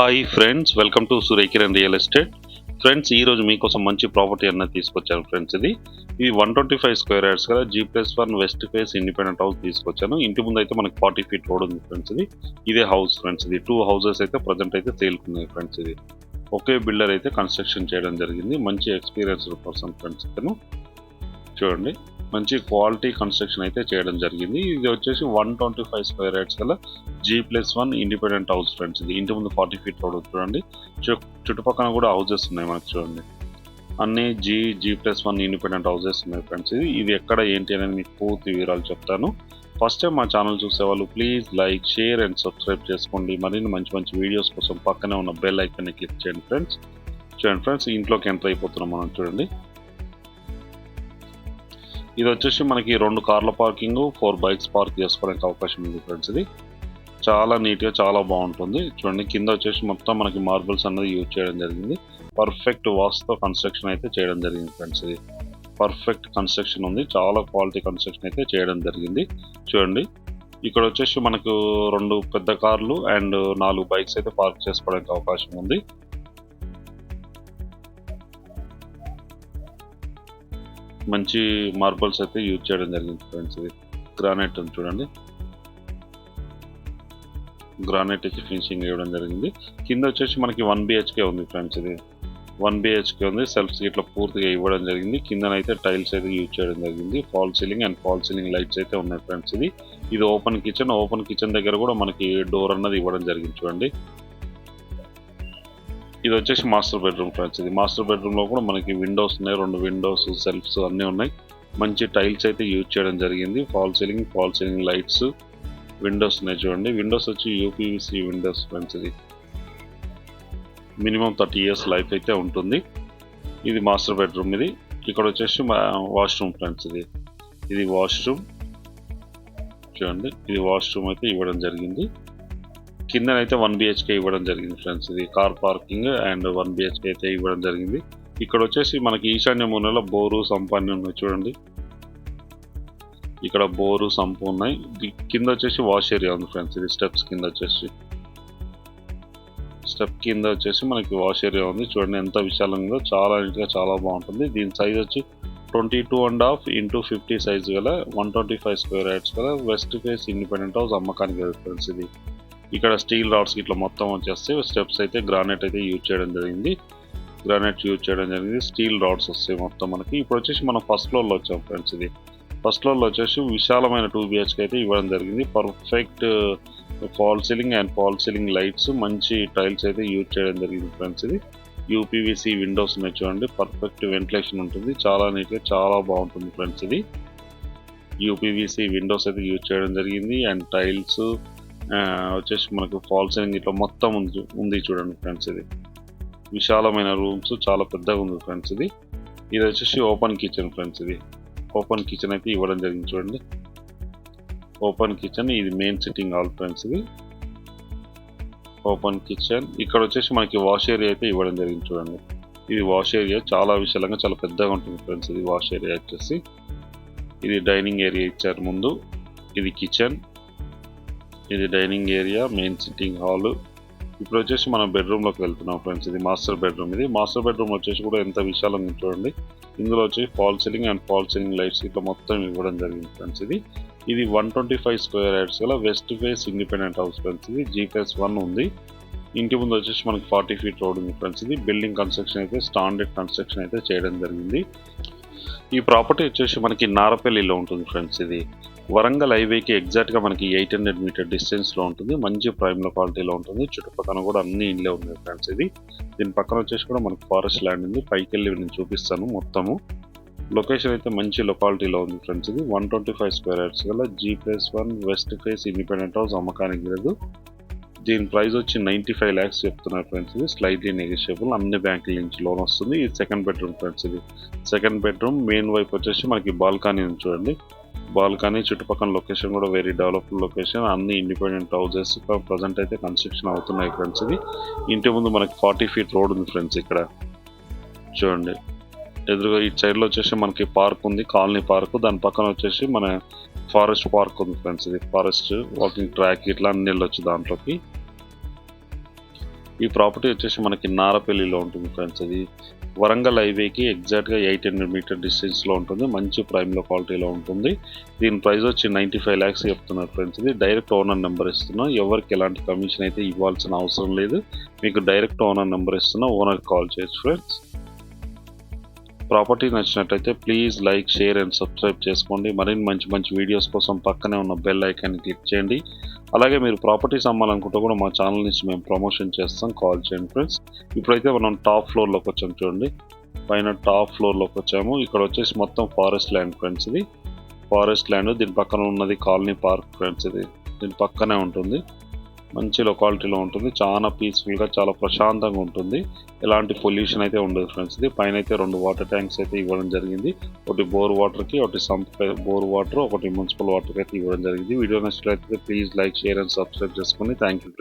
Hi friends welcome to Surekiran real estate. Friends ఈరోజు మీకోసం మంచి ప్రాపర్టీ అన్నది తీసుకొచ్చాను ఫ్రెండ్స్ ఇది. ఇది one twenty five square yards కదా G plus one west face independent house తీసుకొచ్చాను. ఇంటి ముందు అయితే మనకి ఫార్టీ ఫీట్ రోడ్ ఉంది ఫ్రెండ్స్ ఇది. ఇదే హౌస్ ఫ్రెండ్స్ ఇది. టూ హౌసెస్ అయితే ప్రజెంట్ అయితే తేలుకున్నాయి ఫ్రెండ్స్ ఇది. ఒకే బిల్డర్ అయితే కన్స్ట్రక్షన్ చేయడం జరిగింది. మంచి ఎక్స్పీరియన్స్ పర్సన్ ఫ్రెండ్స్ ఇతను. చూడండి. మంచి క్వాలిటీ కన్స్ట్రక్షన్ అయితే చేయడం జరిగింది. ఇది వచ్చేసి one twenty five square yards గల G plus one independent house friends ఇది. ఇంటి ముందు ఫార్టీ ఫీట్ రోడ్ చూడండి. చుట్టుపక్కన చుట్టుపక్కల కూడా హౌసెస్ ఉన్నాయి మనకు చూడండి. అన్ని G G plus one independent houses ఉన్నాయి ఫ్రెండ్స్ ఇది. ఇది ఎక్కడ ఏంటి అనేది మీకు పూర్తి వివరాలు చెప్తాను. ఫస్ట్ టైం మా ఛానల్ చూసేవాళ్ళు please like share and subscribe చేసుకోండి. మరిన్ని మంచి మంచి వీడియోస్ కోసం పక్కనే ఉన్న బెల్ ఐకాన్ని క్లిక్ చేయండి ఫ్రెండ్స్. చూడండి ఫ్రెండ్స్ ఇంట్లోకి ఎంటర్ అయిపోతున్నాం మనం చూడండి. ఇది వచ్చేసి మనకి రెండు కార్ల పార్కింగ్ ఫోర్ బైక్స్ పార్క్ చేసుకోవడానికి అవకాశం ఉంది ఫ్రెండ్స్ ఇది. చాలా నీట్గా చాలా బాగుంటుంది. చూడండి కింద వచ్చేసి మొత్తం మనకి మార్బుల్స్ అనేది యూజ్ చేయడం జరిగింది. పర్ఫెక్ట్ వాస్తో కన్స్ట్రక్షన్ అయితే చేయడం జరిగింది ఫ్రెండ్స్ ఇది. పర్ఫెక్ట్ కన్స్ట్రక్షన్ ఉంది. చాలా క్వాలిటీ కన్స్ట్రక్షన్ అయితే చేయడం జరిగింది. చూడండి ఇక్కడ వచ్చేసి మనకు రెండు పెద్ద కార్లు అండ్ నాలుగు బైక్స్ అయితే పార్క్ చేసుకోవడానికి అవకాశం ఉంది. మంచి మార్బల్స్ అయితే యూజ్ చేయడం జరిగింది ఫ్రెండ్స్ ఇది. గ్రానైట్ ఉంది చూడండి. గ్రానైట్ అయితే ఫినిషింగ్ ఇవ్వడం జరిగింది. కింద వచ్చేసి మనకి వన్ బిహెచ్కే ఉంది ఫ్రెండ్స్ ఇది. వన్ బిహెచ్కే ఉంది. సెల్ఫ్స్ ఇట్లా పూర్తిగా ఇవ్వడం జరిగింది. కిందనైతే టైల్స్ అయితే యూజ్ చేయడం జరిగింది. Fall ceiling and fall ceiling lights అయితే ఉన్నాయి ఫ్రెండ్స్ ఇది. ఇది ఓపెన్ కిచెన్. ఓపెన్ కిచెన్ దగ్గర కూడా మనకి డోర్ అన్నది ఇవ్వడం జరిగింది చూడండి. ఇది వచ్చేసి మాస్టర్ బెడ్రూమ్ ఫ్రెండ్స్ ఇది మాస్టర్ బెడ్రూమ్లో కూడా మనకి విండోస్ ఉన్నాయి. రెండు విండోస్ సెల్ఫ్స్ అన్నీ ఉన్నాయి. మంచి టైల్స్ అయితే యూజ్ చేయడం జరిగింది. Fall ceiling fall ceiling lights windows ఉన్నాయి చూడండి. విండోస్ వచ్చి యూపీవీసీ విండోస్ ఫ్రెండ్స్ ఇది. మినిమం థర్టీ ఇయర్స్ లైఫ్ అయితే ఉంటుంది. ఇది మాస్టర్ బెడ్రూమ్ ఇది. ఇక్కడ వచ్చేసి వాష్రూమ్ ఫ్రెండ్స్ ఇది. ఇది వాష్రూమ్ చూడండి. ఇది వాష్రూమ్ అయితే ఇవ్వడం జరిగింది. కిందనైతే వన్ బిహెచ్కే ఇవ్వడం జరిగింది ఫ్రెండ్స్ ఇది car parking and one BHK అయితే ఇవ్వడం జరిగింది. ఇక్కడ వచ్చేసి మనకి ఈశాన్య మూలలో బోరు సంపు ఉన్నాయి చూడండి. ఇక్కడ బోరు సంపు ఉన్నాయి. కింద వచ్చేసి వాష్ ఏరియా ఉంది ఫ్రెండ్స్ ఇది స్టెప్స్ కింద వచ్చేసి. స్టెప్ కింద వచ్చేసి మనకి వాష్ ఏరియా ఉంది. చూడండి ఎంత విశాలంగా చాలా నీట్గా చాలా బాగుంటుంది. దీని సైజ్ వచ్చి twenty two and half into fifty size గల one twenty five square yards గల వెస్ట్ ఫేస్ ఇండిపెండెంట్ హౌస్ అమ్మకానికి ఫ్రెండ్స్ ఇది. ఇక్కడ స్టీల్ రాడ్స్ ఇట్లా మొత్తం వచ్చేస్తే స్టెప్స్ అయితే గ్రానైట్ అయితే యూజ్ చేయడం జరిగింది. గ్రానైట్ యూజ్ చేయడం జరిగింది. స్టీల్ రాడ్స్ వస్తాయి మొత్తం మనకి. ఇప్పుడు వచ్చేసి మనం ఫస్ట్ ఫ్లోర్లో వచ్చాం ఫ్రెండ్స్ ఇది. ఫస్ట్ ఫ్లోర్లో వచ్చేసి విశాలమైన టూ బిహెచ్కే అయితే ఇవ్వడం జరిగింది. Perfect fall ceiling and fall ceiling lights మంచి టైల్స్ అయితే యూజ్ చేయడం జరిగింది ఫ్రెండ్స్ ఇది. యూపీవీసీ విండోస్ ఉన్నాయి చూడండి. పర్ఫెక్ట్ వెంటిలేషన్ ఉంటుంది. చాలా నీట్గా చాలా బాగుంటుంది ఫ్రెండ్స్ ఇది. యూపీవీసీ విండోస్ అయితే యూజ్ చేయడం జరిగింది. అండ్ టైల్స్ వచ్చేసి మనకు ఫాల్ సీలింగ్ ఇట్లా మొత్తం ఉంది ఉంది చూడండి ఫ్రెండ్స్ ఇది. విశాలమైన రూమ్స్ చాలా పెద్దగా ఉంది ఫ్రెండ్స్ ఇది. ఇది వచ్చేసి ఓపెన్ కిచెన్ ఫ్రెండ్స్ ఇది. ఓపెన్ కిచెన్ అయితే ఇవ్వడం జరిగింది చూడండి. ఓపెన్ కిచెన్ ఇది మెయిన్ సిట్టింగ్ హాల్ ఫ్రెండ్స్ ఇది. ఓపెన్ కిచెన్ ఇక్కడ వచ్చేసి మనకి వాష్ ఏరియా అయితే ఇవ్వడం జరిగింది చూడండి. ఇది వాష్ ఏరియా చాలా విశాలంగా చాలా పెద్దగా ఉంటుంది ఫ్రెండ్స్ ఇది వాష్ ఏరియా వచ్చేసి. ఇది డైనింగ్ ఏరియా ఇచ్చారు ముందు. ఇది కిచెన్. ఇది dining area main sitting hall. ఇప్పుడు వచ్చేసి మనం బెడ్రూమ్లోకి వెళ్తున్నాం ఫ్రెండ్స్ ఇది మాస్టర్ బెడ్రూమ్ ఇది మాస్టర్ బెడ్రూమ్ వచ్చేసి కూడా ఎంత విశాలంగా చూడండి. ఇందులో వచ్చి fall ceiling and fall ceiling lights ఇట్లా మొత్తం ఇవ్వడం జరిగింది ఫ్రెండ్స్ ఇది ఇది one twenty five square yards గల west face independent house friends ఇది జీ వన్ ఉంది. ఇంటి ముందు వచ్చేసి మనకి ఫార్టీ ఫీట్ రోడ్ ఉంది ఫ్రెండ్స్ ఇది బిల్డింగ్ కన్స్ట్రక్షన్ అయితే స్టాండర్డ్ కన్స్ట్రక్షన్ అయితే చేయడం జరిగింది. ఈ ప్రాపర్టీ వచ్చేసి మనకి నారపల్లిలో ఉంటుంది ఫ్రెండ్స్ ఇది. వరంగల్ హైవేకి ఎగ్జాక్ట్గా మనకి ఎయిట్ హండ్రెడ్ మీటర్ డిస్టెన్స్లో ఉంటుంది. మంచి ప్రైమ్ లొకాలిటీలో ఉంటుంది. చుట్టుపక్కల కూడా అన్ని ఇండ్లే ఉన్నాయి ఫ్రెండ్స్ ఇది. దీని పక్కన వచ్చేసి కూడా మనకి ఫారెస్ట్ ల్యాండ్ ఉంది. పైకి వెళ్ళి నేను చూపిస్తాను మొత్తము. లొకేషన్ అయితే మంచి లొకాలిటీలో ఉంది ఫ్రెండ్స్ ఇది. One twenty five square yards గల G plus one west face independent house అమ్మకానికి లేదు. దీని ప్రైస్ వచ్చి నైంటీ ఫైవ్ ల్యాక్స్ చెప్తున్నారు ఫ్రెండ్స్ ఇది. స్లైట్లీ నెగోషియబుల్ అన్ని బ్యాంకుల నుంచి లోన్ వస్తుంది. ఇది సెకండ్ బెడ్రూమ్ ఫ్రెండ్స్ ఇది. సెకండ్ బెడ్రూమ్ మెయిన్ వైపు వచ్చేసి మనకి బాల్కనీ చూడండి. బాల్కనీ చుట్టుపక్కల లొకేషన్ కూడా వెరీ డెవలప్డ్ లొకేషన్ అన్ని ఇండిపెండెంట్ హౌజెస్ ప్రజెంట్ అయితే కన్స్ట్రక్షన్ అవుతున్నాయి ఫ్రెండ్స్ ఇది. ఇంటి ముందు మనకి ఫార్టీ ఫీట్ రోడ్ ఉంది ఫ్రెండ్స్ ఇక్కడ. చూడండి. ఎదురుగా ఈ సైడ్లో వచ్చేసి మనకి పార్క్ ఉంది కాలనీ పార్క్. దాని పక్కన వచ్చేసి మన ఫారెస్ట్ పార్క్ ఉంది ఫ్రెండ్స్ ఇది. ఫారెస్ట్ వాకింగ్ ట్రాక్ ఇట్లా అన్ని వెళ్ళొచ్చు దాంట్లోకి. ఈ ప్రాపర్టీ వచ్చేసి మనకి నారపల్లిలో ఉంటుంది ఫ్రెండ్స్ ఇది. వరంగల్ హైవేకి ఎగ్జాక్ట్గా ఎయిట్ హండ్రెడ్ మీటర్ డిస్టెన్స్లో ఉంటుంది. మంచి ప్రైమ్లో క్వాలిటీలో ఉంటుంది. దీని ప్రైస్ వచ్చి నైంటీ ఫైవ్ ల్యాక్స్ చెప్తున్నారు ఫ్రెండ్స్ ఇది. డైరెక్ట్ ఓనర్ నెంబర్ ఇస్తున్నా. ఎవరికి ఎలాంటి కమిషన్ అయితే ఇవ్వాల్సిన అవసరం లేదు. మీకు డైరెక్ట్ ఓనర్ నెంబర్ ఇస్తున్నా. ఓనర్కి కాల్ చేయొచ్చు ఫ్రెండ్స్. ప్రాపర్టీ నచ్చినట్టయితే please like share and subscribe చేసుకోండి. మరిన్ని మంచి మంచి వీడియోస్ కోసం పక్కనే ఉన్న బెల్ ఐకాన్ క్లిక్ చేయండి. అలాగే మీరు ప్రాపర్టీస్ అమ్మాలనుకుంటే కూడా మా ఛానల్ నుంచి మేము ప్రమోషన్ చేస్తాం. కాల్ చేయండి ఫ్రెండ్స్. ఇప్పుడైతే మనం టాప్ ఫ్లోర్లోకి వచ్చాం చూడండి. పైన టాప్ ఫ్లోర్లోకి వచ్చాము. ఇక్కడ వచ్చేసి మొత్తం ఫారెస్ట్ ల్యాండ్ ఫ్రెండ్స్ ఇది. ఫారెస్ట్ ల్యాండ్ దీని పక్కన ఉన్నది కాలనీ పార్క్ ఫ్రెండ్స్ ఇది. దీని పక్కనే ఉంటుంది. మంచి లొకాలిటీలో ఉంటుంది. చాలా పీస్ఫుల్గా చాలా ప్రశాంతంగా ఉంటుంది. ఎలాంటి పొల్యూషన్ అయితే ఉండదు ఫ్రెండ్స్ ఇది పైన అయితే రెండు వాటర్ ట్యాంక్స్ అయితే ఇవ్వడం జరిగింది. ఒకటి బోర్ వాటర్కి ఒకటి సంప్ బోర్ వాటర్ ఒకటి మున్సిపల్ వాటర్కి అయితే ఇవ్వడం జరిగింది. వీడియో నచ్చినట్లయితే please like share and subscribe చేసుకుని. Thank you